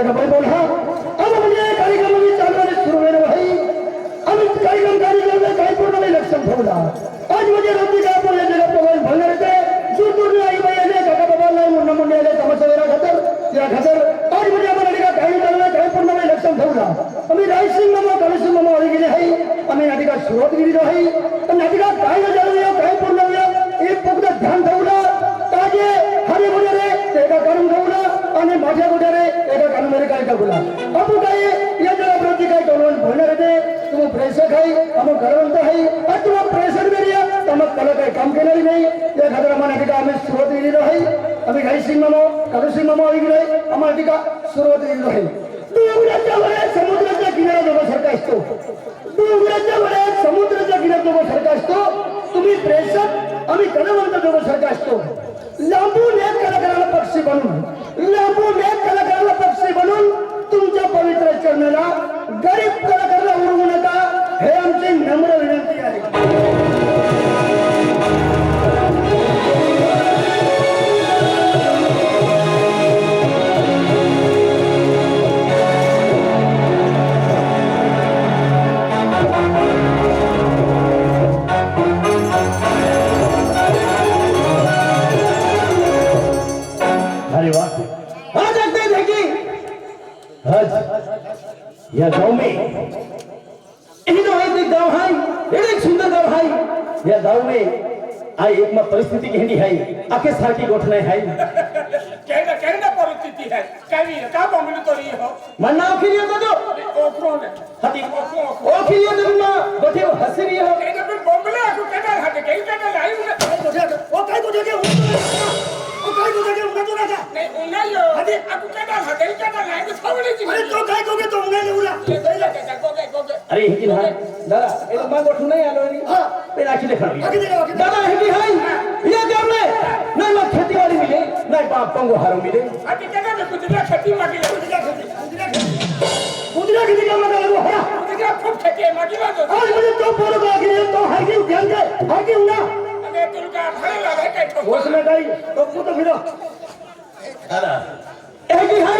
இந்த பைபிள் आहे अमुक आहे आणि तुम्हाला प्रेशर जरी आहे त्याला काही काम केलेली नाही. या खातर आम्हाला टीका आम्ही सुरुवात दिलेली आहे. आम्ही काही सिंग मामो कारू सिंग मामो वगैरे आहे. आम्हाला टीका सुरुवात दिलेली आहे. डोंगराच्या वड्यात समुद्राच्या किनाऱ्याजवळ असतो. डोंगराच्या वड्यात समुद्राच्या किनाऱ्याजवळ सारखा असतो. तुम्ही प्रेषक आम्ही कलावंत दोघं सारखा असतो. लांबून एक कलाकाराला पक्षी बनून परिस्थिती है। आखे सारखी गोठणे है। केना केना परिस्थिती है। काही का बोंबली तोरी हो? मन नाव खिरियो को दो ओकरो ने। हती ओकरो ओकरो ओ खिरियो तो ना गोठे हसी रही हो। केना पण बोंबले aku केना हाते केई केना लाई उना ओ काय तुझ्या के ओ काय तुझ्या के उगा तुला का नाही उना यो। हाते aku केना हाते केना लाई तो सावली जी अरे तो काय कोगे तो उला ले ले के गोगे गोगे अरे हिंदी ना। दादा ये तो मैं गोठू नहीं आलो री हाँ। पे राखी देखा। दादा हिंदी है। में नहीं मैं खेती वाली मिले नहीं बाप पंगो हारो मिले हाते केना में कुछ ना खेती मागी ले कुदरा किती काम लागला हरा कुछ ना खूब खेती मागी ला तो आज म्हणजे तो पोरं का की तो हायकी ध्यान दे हायकी उना अरे तुलका खरे लागे काय ठोक उसमें काही तो कुतो फिरो दादा एक ही है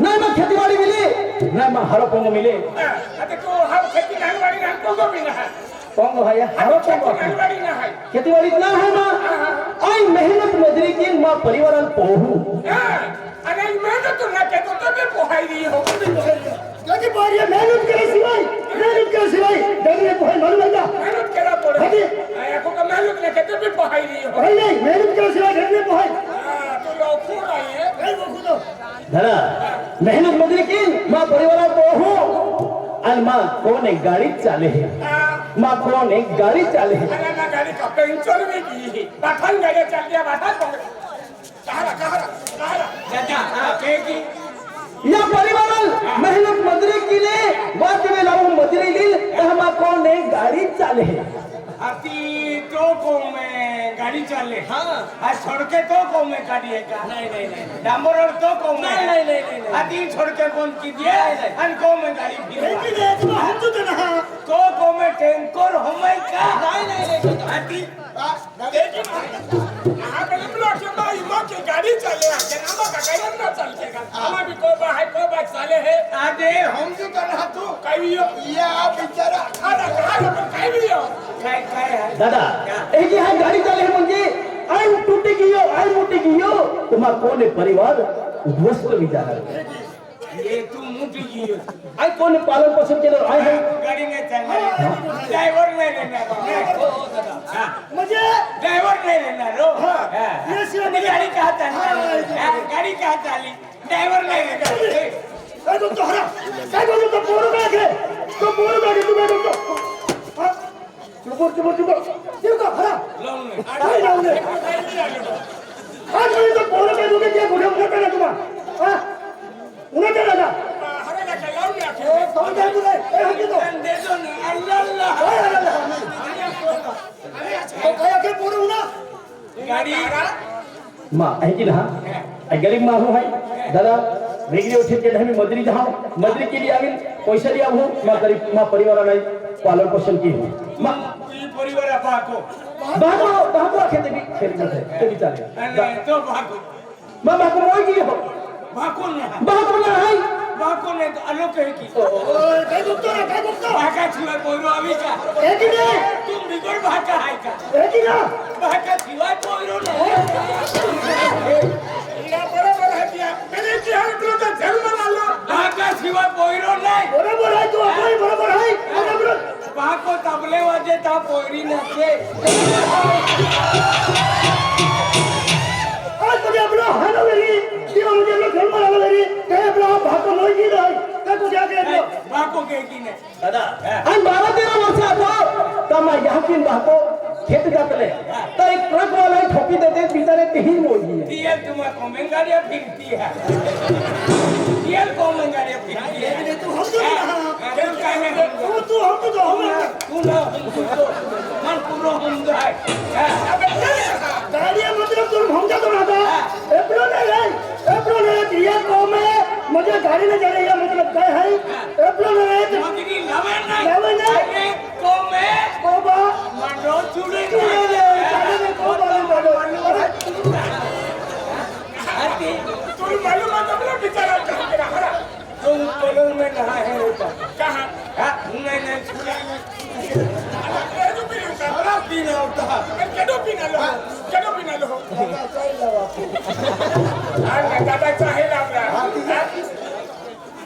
नहीं मैं खेती वाली मिले नहीं मैं हारो पंगो मिले हाते तो हाव खेती नाही वाली ना को भी ना है पंगो है या हारो पंगो खेती नाही वाली ना है કોંગ ભાઈ હારો કોંગ ખેતીવાડી ના હે માં. આ મહેનત મજરી કે માં પરિવાર પોહું. અને મહેનત તો ના કે તો તે પોહાઈ રહી હો. જોજી બોરીએ મહેનત કરે સિવાય મહેનત કરે સિવાય ડગલે પોહાઈ મન લગા મહેનત કરા પડે. હાજી. આ કો મહેનત ને કે તો તે પોહાઈ રહી હો. નહીં મહેનત કરે સિવાય ડગલે પોહાઈ. તો લો ખોરા હે. એ ખુદો ધરા મહેનત મજરી કે માં પરિવાર પોહું. અને માં કોને ગાડી ચાલે હે एक ने गाड़ी चाले अरे ना गाड़ी का पेंचर भी की बाथन गाड़ी चल गया बाथन कहाँ कहाँ कहाँ चाचा हाँ के की या परिवार मेहनत मजदूरी की ले बात में लाऊ मजदूरी ली हम कौन एक गाड़ी चाले है आती तो को में गाड़ी चले हाँ आ सड़के तो को में गाड़ी है का नहीं नहीं नहीं डामर और तो को में नहीं नहीं नहीं आती सड़के कौन की दिए अन को में गाड़ी फिर की दे तू हमचू दे ना तो को में टैंकर हमें का नहीं नहीं नहीं हाँ माँ की गाड़ी चले आ के नाम का गाड़ी ना चल के का हम भी को है को चले है आगे हम जो कर रहा तू कहियो या बेचारा खाना खाना कहियो काय काय है दादा एक ही है गाड़ी चाले है मुझे आई टूटी की हो आई मोटी की हो तुम्हारा कौन है परिवार उद्ध्वस्त भी जा रहा है ये तू मुठी की आई कौन है पालन पोषण के लिए आए हैं गाड़ी में चलना ड्राइवर नहीं लेना हाँ म्हणजे ड्राइवर नहीं लेना रो हाँ ये सिर्फ़ गाड़ी कहाँ चलना हाँ, गाड़ी कहाँ चली ड्राइवर नहीं लेना हरा काय बघतो तो पोरं काय घे तो पोरं काय घे तू काय बघतो हा? चुपूर चुपूर देऊ का हरा काय लावून दे। आज म्हणजे तो पोरं काय तू काय कुठे उन्हा करा तुम्हा हा? उन्हा करा ना ए, कोण काय तुला ए हकी तो। काय आला ना? तो काय अखे पोरं उन्हा गाड़ी माँ है कि ना आई गरीब माँ हूँ भाई। दादा वेगळी उठे के हमें मदरी जहाँ मदरी के लिए आगे पैसा दिया हूँ। माँ गरीब माँ परिवार नहीं पालन पोषण की हूँ। माँ করে ভাগো ভাগো ভাগো খেতে বি খেতে খেতে চলে আরে তো ভাগো মা ভাগো রই গিয়ে হো ভাগো না ভাগো না হাই ভাগো না তো আলো কে কি ও কে গুপ্ত রে কে গুপ্ত ভাগা ছিল কইরো আমি কা একি রে তুমি বিগর ভাগা হাই কা একি না ভাগা ছিল কইরো না ইয়া বরাবর হাতিয়া মেরে কি হাল তো জন্ম লালো ভাগা ছিল কইরো নাই বরাবর হাই তো বরাবর হাই বরাবর પાકો તબલે વાજે તા પોરી નાખે આ તમે આપણો હાલો વેરી દીવા મુજે આપણો ઘર માં હાલો વેરી કે આપણો ભાકો મોઈ ગઈ રહી તે તું ક્યાં કહે તો ભાકો કે કી ને દાદા આ મારા તેરા વર્ષ હતો તમે યાકીન ભાકો खेत जातले तो एक ट्रक वाला ही ठोकी देते बिचारे कहीं मोड़ी है ये तुम्हारा कॉमेंट गाड़ियाँ फिरती है ये कॉमेंट गाड़ियाँ फिरती है अबे गाड़िया मतलब तुम हमको तो रहा एप्रो ने रे एप्रो ने दिया को में मुझे गाड़ी में चले गया मतलब क्या है एप्रो ने रे मगरी लवे नहीं लवे नहीं। अरे को में कोबा मंडो चुड़े चुड़े ले, गाड़ी में कोबा नहीं बोलो तुम मालूम है तुम लोग बेचारा कहाँ गिरा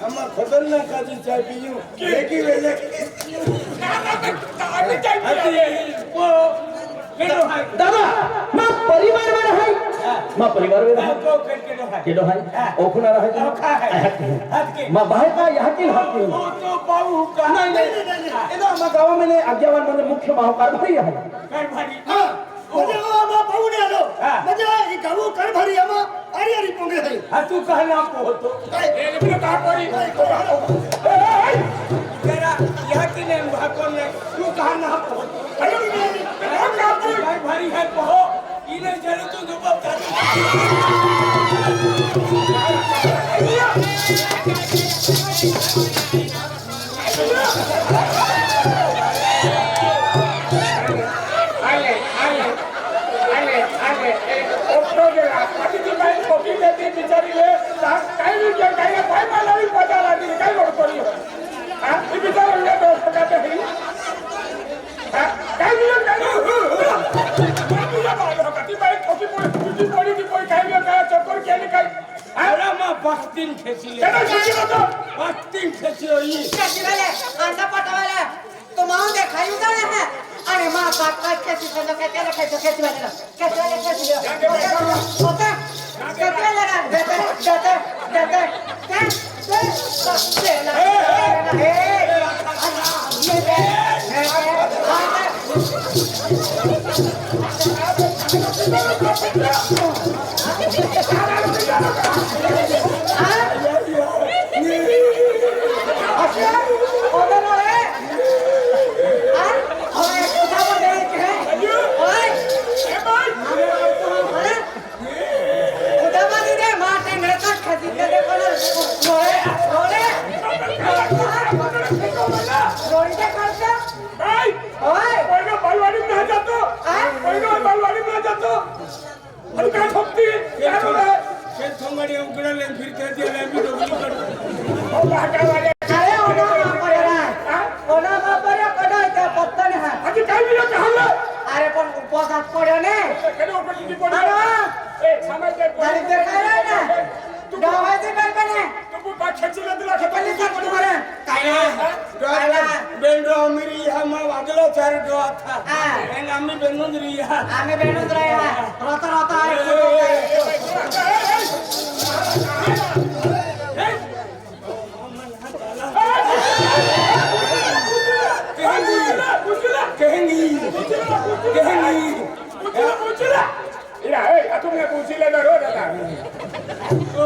हम पियूं लेकी वेले ना ना ताली चाहिए वो केडो है दादा मग परिवार में रहाय मग परिवार में रहाय को केडो है केडो हाय ओखुना रहाय ओखा है। हात के। मग बाहेर का याकीन हात वो तो बाबू का नाही नाही इथं आम्हा गावामध्ये अज्ञावान म्हणजे मुख्य माहुकार भाई काय भारी हाँ भरी हम अरे अरे पोंगे है हाँ तू कहना को तो ये अपने कहा पड़ी तेरा यह की ने भाको ने तू कहना को अरे मैं कहा पड़ी भाई भारी है कहो इने जरे तू जो बता आले खेची ले बस्तीन खेची होई कचऱ्याला अंडा पाठवायला तो माऊन दे खाई उदाळे है। अरे माँ बाप का कैसी बंदो कहते हैं कैसे कैसे बनेगा कैसे वाले कैसे लियो होता कैसे लगा देते देते देते क्या कैसे थोंगाडी उकडले फिरते दिले मी दोघी कडे वाटा वाटा काय ओना वापरला ओना वापरला कडाय त्या पत्तन हा आधी काय मिळो चाललो अरे पण उपवासात पड्यो ने कडे उपवासात पड्यो ए समाजदार दारिद्र्य काय ना गावाचे बलबने तू पाचशेची बदला खपली सर तुम्हाला काय डोळा बेंडो मिरी हा मा वागलो चार डो आता आणि आम्ही बेनोंद रिया आम्ही बेनोंद राया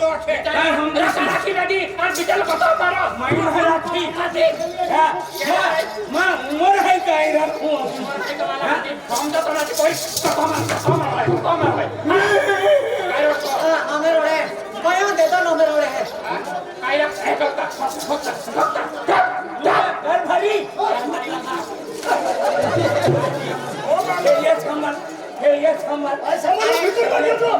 কত আছে। রাখি রাখি আর বিটেল কত মারো মাইর হয় রাখি আছে। হ্যাঁ, হ্যাঁ, মা মোর হয় গাই রাখো কম তো তোরা কি কই কম কম কম আমের ওরে কয়া দে তো নমের ওরে হে কাইরা হে কত কত কত আর ভারি ও বাবা এই সম্মান এই সম্মান সম্মান ভিতর বানিয়ে তো?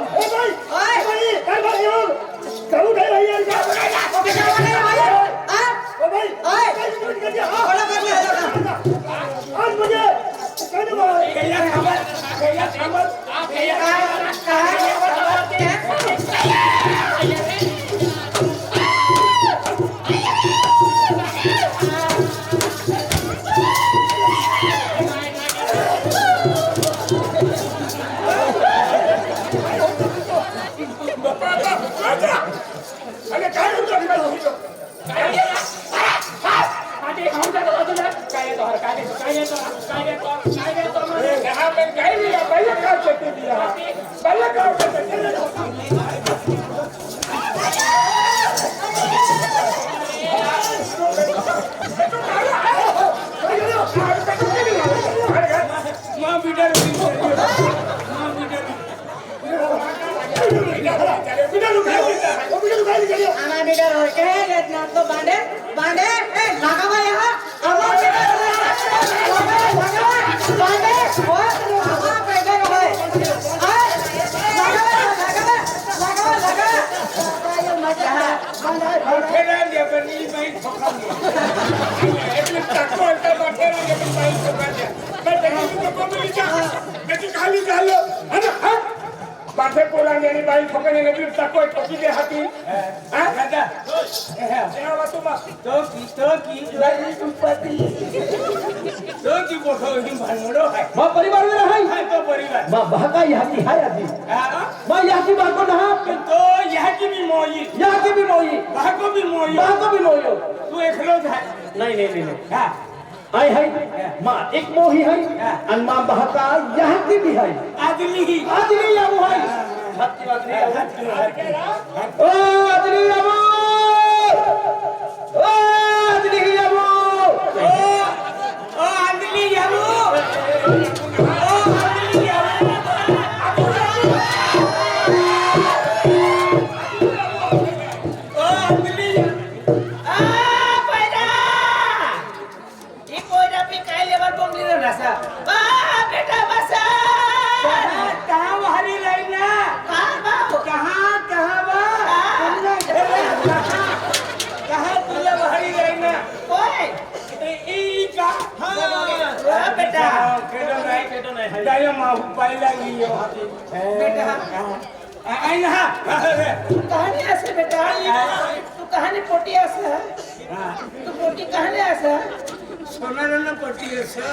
I'm આના બીડર હોય કે ના તો બાંડે બાંડે એ લાગાવા યહા અમાર બીડર હોય લાગાવા બાંડે ઓય અમાર પેડર હોય આ લાગાવા લાગાવા લાગાવા લાગાવા આયો મજા બાંડે खाली झालं माझे पोलांनी বাপে পোলাঙ্গিনী বাড়ি ফোকে নিয়ে গেছিল তাকে ওই টকি দিয়ে হাতি परिवार में रहा है तो परिवार मां भाका यहां की है आदमी मां यहां की बात को ना तो यहां की भी मोई. यहां की भी मोई. भाको भी मोई. भाको भी मोई तू एकलो है नहीं नहीं नहीं. हां. आई है माँ एक मोही है और माँ बहका यहाँ की भी है आदमी ही आदमी याबू है हत्ती वादनी याबू ओ आदमी याबू ओ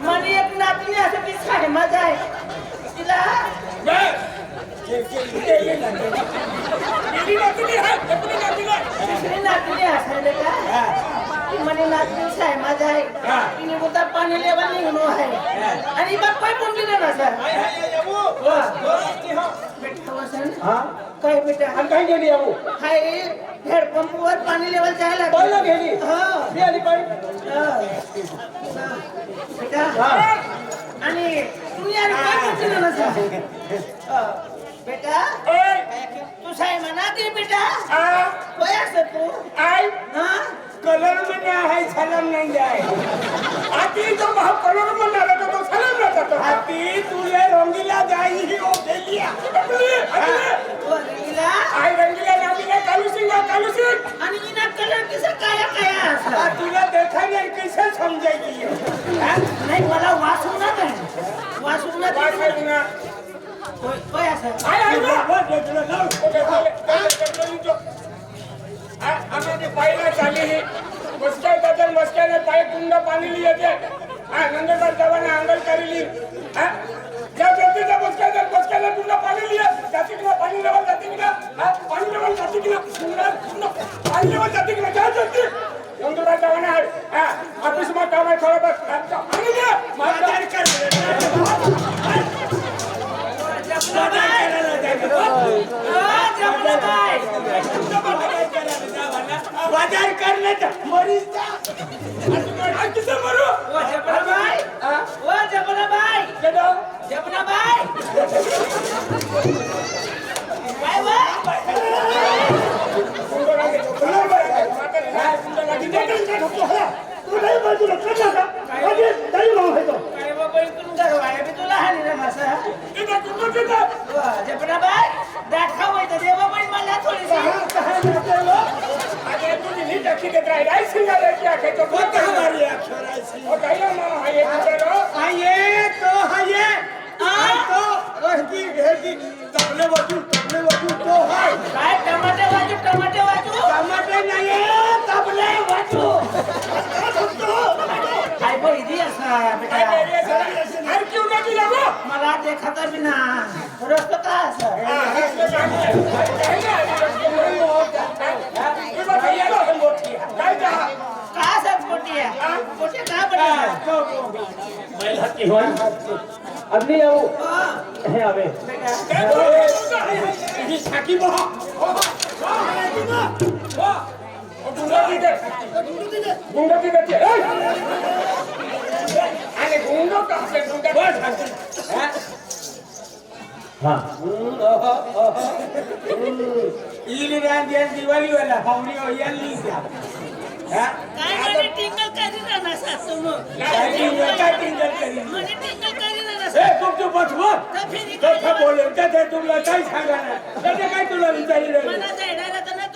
મને એક નાતની હશે પીછા એમાં જાય ઇલા નાતની નાતની હશે બેટા खाय मजा आहे तिला दुसरी नातनी असायला का ती म्हणे नातनी खाय मजा आहे तिने बोलता पाणी लेवल निघून आहे आणि बघ काय बोलली ना सर बेटा वसन हाँ काय बेटा हम कहीं गेली याबू हाय हेडपंपवर पाणी लेवल जायला पहिला गेली हो मी आली पाई बेटा हाँ आणि तुम्ही आणि काय करते ना सर बेटा तू साय म्हणा की बेटा काय असं तू हा कलर में ना है सलाम नहीं जाए आती तो वहाँ कलर में ना रहता तो सलाम रहता तो आती तू ये रंगीला जाई ही हो लिया व रंगीला आई रंगीला ने कालू सिंह है, कालू सिंह आणि इना कलर किसा काया काया असा तुला देखा नहीं कैसे? हाँ? नाही मला वाचू ना काय वाचू ना बात है ना काय असं आई आई हे बसकावतात बसकाने पाय कुंड पाणी येते. हा नंदकर जवाने आंगल करेली. हा? ज्या व्यक्तीचा बसकायचा बसकायला पूर्ण पाणी लिहित जाते किंवा पाणी लेवल जाते किंवा हा? पाणी लेवल जाते किंवा पूर्ण पूर्ण पाणी लेवल जाते किंवा ज्या व्यक्ती नंदुरा जवाने आहे हा ऑफिसमध्ये काम आहे थोडं बस पाणी लिहा माझ्या कर बाजार करण्याचा मरीचा मला देखता बी ना। रस्त का हाँ तू हम बोलती है? काय जा का आहे पोटी का बडा हत्ती होय अगदी येऊ हे आवे। ही। छाकी बहा गुंडा की दे गुंडा की दे दिवाळी वाला हावडी हो हा? काय म्हणे टिंगल करी ना ना सासू मग? काय टिंगल काय टिंगल करी म्हणे टिंगल करी ना ना ए सासू. तुम तो बसवा तर फिरी कथा बोले त्याचे तुला काय सांगणार त्याचे काय तुला विचारी रे मला जायला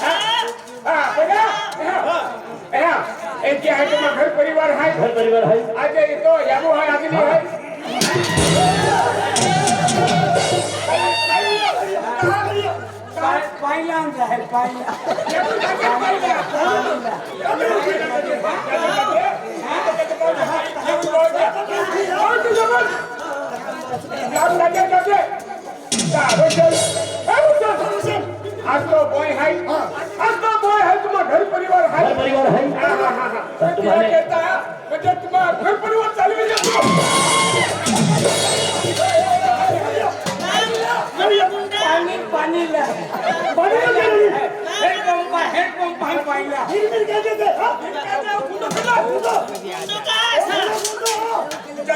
बहा लेकिन कितने बोलेगा छाकी दे बोलली ना मला तर ना बोलू देता तुम्ही तू छाकी दे का घ्या घ्या ऐसे बोल बाबा ऐसे बोल ऐसे बोल बाबा गुंडा गुंडा गुंडा भी दी दिया अरे ते हर के छाकी बहा हमने हाँ हाँ है तुम्हारा घर परिवार है घर परिवार है आज ये तो याबू है आदमी है याबू जाके पाइला घर परिवार है। तो तुम्हारे- कहता मुझे तुम्हारा घर परिवार चालू ही पाणी पाणीला हेड पंप हेड पंप आहे पाहिला तो का असं जा